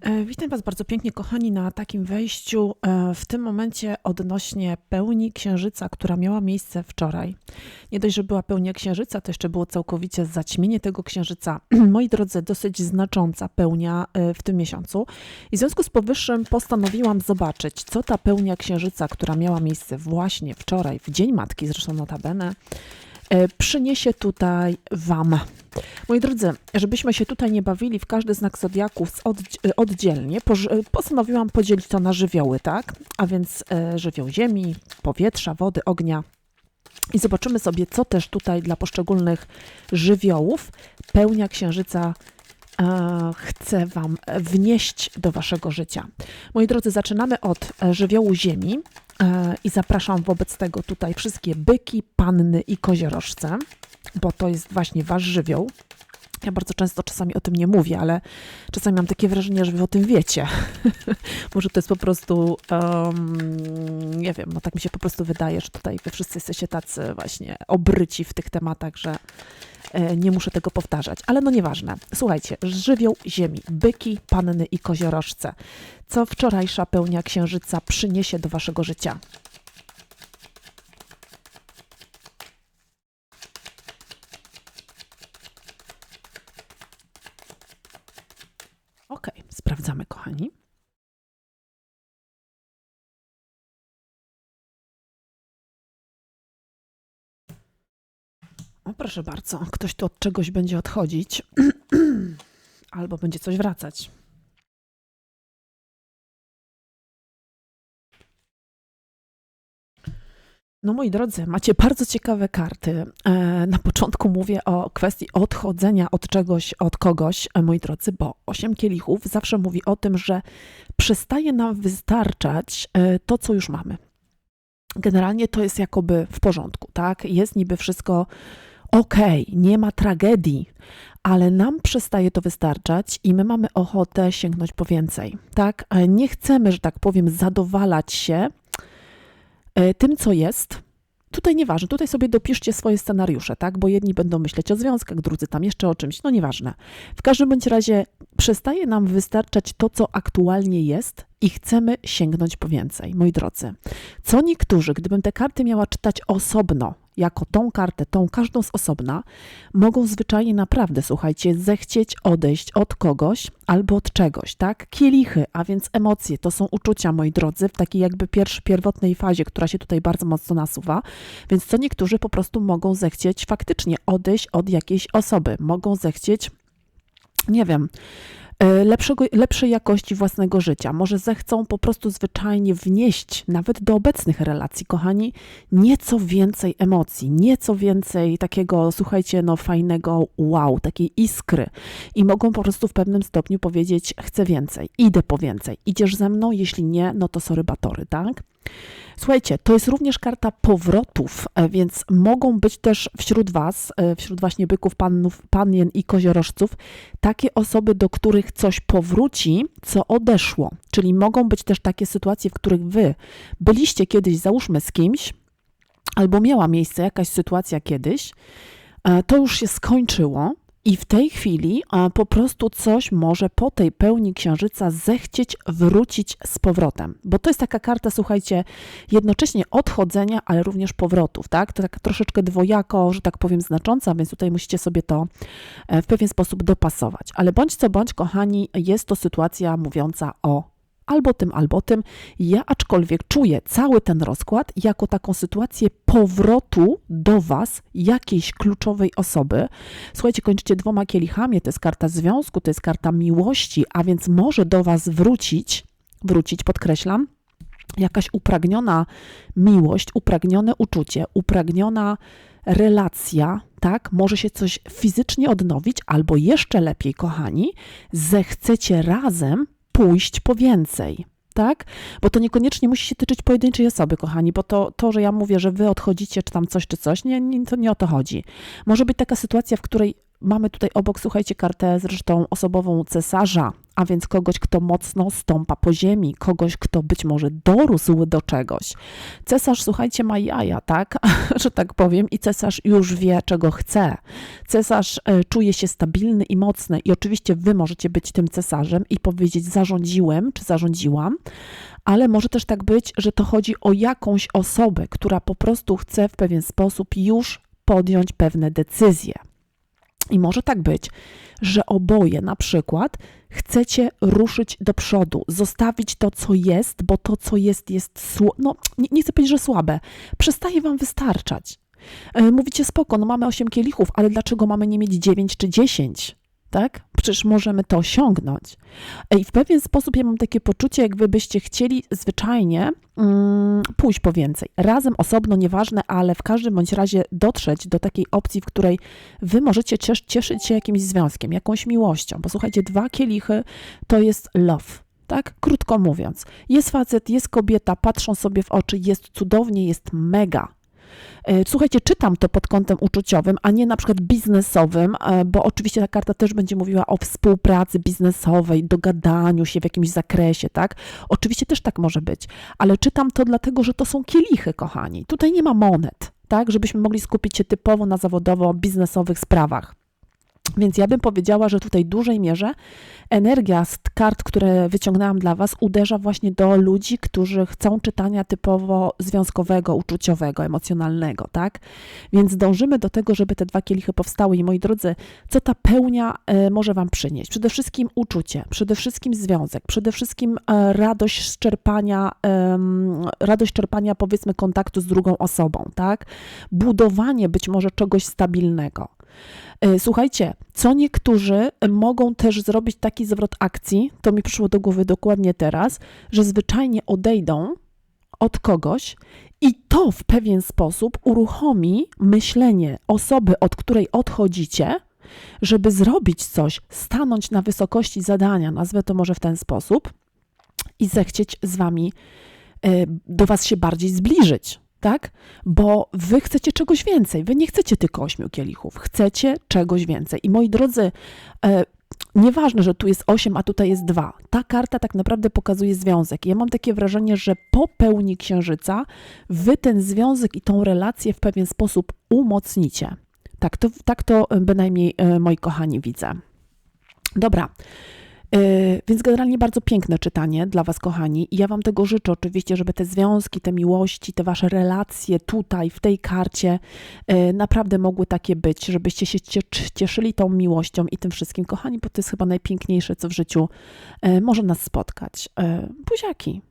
E, Witam Was bardzo pięknie, kochani, na takim wejściu. e, W tym momencie odnośnie pełni księżyca, która miała miejsce wczoraj. Nie dość, że była pełnia księżyca, to jeszcze było całkowicie zaćmienie tego księżyca. Moi drodzy, dosyć znacząca pełnia e, w tym miesiącu. I w związku z powyższym postanowiłam zobaczyć, co ta pełnia księżyca, która miała miejsce właśnie wczoraj, w Dzień Matki, zresztą notabene, przyniesie tutaj Wam. Moi drodzy, żebyśmy się tutaj nie bawili w każdy znak zodiaku z oddzie- oddzielnie, e, postanowiłam podzielić to na żywioły, tak? A więc e, żywioł ziemi, powietrza, wody, ognia. I zobaczymy sobie, co też tutaj dla poszczególnych żywiołów pełnia księżyca e, chce Wam wnieść do Waszego życia. Moi drodzy, zaczynamy od e, żywiołu ziemi e, i zapraszam wobec tego tutaj wszystkie byki, panny i koziorożce, bo to jest właśnie Wasz żywioł. Ja bardzo często czasami o tym nie mówię, ale czasami mam takie wrażenie, że wy o tym wiecie. Może to jest po prostu, em, nie wiem, no tak mi się po prostu wydaje, że tutaj wy wszyscy jesteście tacy właśnie obryci w tych tematach, że e, nie muszę tego powtarzać. Ale no nieważne. Słuchajcie, żywioł ziemi, byki, panny i koziorożce. Co wczorajsza pełnia księżyca przyniesie do waszego życia? Okej, sprawdzamy, kochani. Proszę bardzo, ktoś tu od czegoś będzie odchodzić, albo będzie coś wracać. No moi drodzy, macie bardzo ciekawe karty. E, Na początku mówię o kwestii odchodzenia od czegoś, od kogoś, e, moi drodzy, bo osiem kielichów zawsze mówi o tym, że przestaje nam wystarczać e, to, co już mamy. Generalnie to jest jakoby w porządku, tak? Jest niby wszystko okej, nie ma tragedii, ale nam przestaje to wystarczać i my mamy ochotę sięgnąć po więcej, tak? Nie chcemy, że tak powiem, zadowalać się e, tym, co jest. Tutaj nieważne, tutaj sobie dopiszcie swoje scenariusze, tak? Bo jedni będą myśleć o związkach, drudzy tam jeszcze o czymś, no nieważne. W każdym bądź razie przestaje nam wystarczać to, co aktualnie jest i chcemy sięgnąć po więcej, moi drodzy. Co niektórzy, gdybym te karty miała czytać osobno, jako tą kartę, tą każdą z osobna, mogą zwyczajnie naprawdę, słuchajcie, zechcieć odejść od kogoś albo od czegoś, tak? Kielichy, a więc emocje, to są uczucia, moi drodzy, w takiej jakby pierwszej, pierwotnej fazie, która się tutaj bardzo mocno nasuwa, więc co niektórzy po prostu mogą zechcieć faktycznie odejść od jakiejś osoby, mogą zechcieć, nie wiem, lepszego, lepszej jakości własnego życia. Może zechcą po prostu zwyczajnie wnieść nawet do obecnych relacji, kochani, nieco więcej emocji, nieco więcej takiego, słuchajcie, no fajnego wow, takiej iskry i mogą po prostu w pewnym stopniu powiedzieć, chcę więcej, idę po więcej, idziesz ze mną, jeśli nie, no to sorry batory, tak? Słuchajcie, to jest również karta powrotów, e, więc mogą być też wśród Was, e, wśród właśnie byków, pannów, panien i koziorożców, takie osoby, do których coś powróci, co odeszło. Czyli mogą być też takie sytuacje, w których Wy byliście kiedyś, załóżmy, z kimś, albo miała miejsce jakaś sytuacja kiedyś, e, to już się skończyło. I w tej chwili po prostu coś może po tej pełni księżyca zechcieć wrócić z powrotem. Bo to jest taka karta, słuchajcie, jednocześnie odchodzenia, ale również powrotów, tak? To tak troszeczkę dwojako, że tak powiem, znacząca, więc tutaj musicie sobie to e, w pewien sposób dopasować. Ale bądź co bądź, kochani, jest to sytuacja mówiąca o albo tym, albo tym. Ja aczkolwiek czuję cały ten rozkład jako taką sytuację powrotu do Was jakiejś kluczowej osoby. Słuchajcie, kończycie dwoma kielichami, to jest karta związku, to jest karta miłości, a więc może do Was wrócić, wrócić, podkreślam, jakaś upragniona miłość, upragnione uczucie, upragniona relacja, tak? Może się coś fizycznie odnowić, albo jeszcze lepiej, kochani, zechcecie razem pójść po więcej. Tak? Bo to niekoniecznie musi się tyczyć pojedynczej osoby, kochani, bo to, to że ja mówię, że wy odchodzicie, czy tam coś, czy coś, nie, nie, to nie o to chodzi. Może być taka sytuacja, w której mamy tutaj obok, słuchajcie, kartę zresztą osobową cesarza, a więc kogoś, kto mocno stąpa po ziemi, kogoś, kto być może dorósł do czegoś. Cesarz, słuchajcie, ma jaja, tak, że tak powiem, i cesarz już wie, czego chce. Cesarz e, czuje się stabilny i mocny, i oczywiście wy możecie być tym cesarzem i powiedzieć: Zarządziłem czy zarządziłam, ale może też tak być, że to chodzi o jakąś osobę, która po prostu chce w pewien sposób już podjąć pewne decyzje. I może tak być, że oboje na przykład chcecie ruszyć do przodu, zostawić to, co jest, bo to, co jest, jest, no nie, nie chcę powiedzieć, że słabe, przestaje wam wystarczać. E, mówicie spoko, no mamy 8 kielichów, ale dlaczego mamy nie mieć 9 czy 10? tak? Przecież możemy to osiągnąć. I w pewien sposób ja mam takie poczucie, jakby byście chcieli zwyczajnie mm, pójść po więcej. Razem, osobno, nieważne, ale w każdym bądź razie dotrzeć do takiej opcji, w której wy możecie cieszyć się jakimś związkiem, jakąś miłością. Bo słuchajcie, dwa kielichy to jest love. Tak? Krótko mówiąc, jest facet, jest kobieta, patrzą sobie w oczy, jest cudownie, jest mega słuchajcie, czytam to pod kątem uczuciowym, a nie na przykład biznesowym, e, bo oczywiście ta karta też będzie mówiła o współpracy biznesowej, dogadaniu się w jakimś zakresie, tak? Oczywiście też tak może być, ale czytam to dlatego, że to są kielichy, kochani. Tutaj nie ma monet, tak? Żebyśmy mogli skupić się typowo na zawodowo-biznesowych sprawach. Więc ja bym powiedziała, że tutaj w dużej mierze energia z kart, które wyciągnęłam dla Was, uderza właśnie do ludzi, którzy chcą czytania typowo związkowego, uczuciowego, emocjonalnego, tak? Więc dążymy do tego, żeby te dwa kielichy powstały. I moi drodzy, co ta pełnia e, może Wam przynieść? Przede wszystkim uczucie, przede wszystkim związek, przede wszystkim e, radość z czerpania, radość czerpania, powiedzmy, kontaktu z drugą osobą, tak? Budowanie być może czegoś stabilnego. E, słuchajcie, co niektórzy mogą też zrobić taki zwrot akcji, to mi przyszło do głowy dokładnie teraz, że zwyczajnie odejdą od kogoś i to w pewien sposób uruchomi myślenie osoby, od której odchodzicie, żeby zrobić coś, stanąć na wysokości zadania, nazwę to może w ten sposób, i zechcieć z wami, e, do was się bardziej zbliżyć tak? Bo wy chcecie czegoś więcej. Wy nie chcecie tylko ośmiu kielichów, chcecie czegoś więcej. I moi drodzy, e, nieważne, że tu jest osiem, a tutaj jest dwa. Ta karta tak naprawdę pokazuje związek. Ja mam takie wrażenie, że po pełni księżyca wy ten związek i tą relację w pewien sposób umocnicie. Tak to, tak to bynajmniej, e, moi kochani, widzę. Dobra. Yy, więc generalnie bardzo piękne czytanie dla Was, kochani. I ja Wam tego życzę oczywiście, żeby te związki, te miłości, te Wasze relacje tutaj, w tej karcie yy, naprawdę mogły takie być, żebyście się cieszyli tą miłością i tym wszystkim, kochani, bo to jest chyba najpiękniejsze, co w życiu yy, może nas spotkać. Buziaki.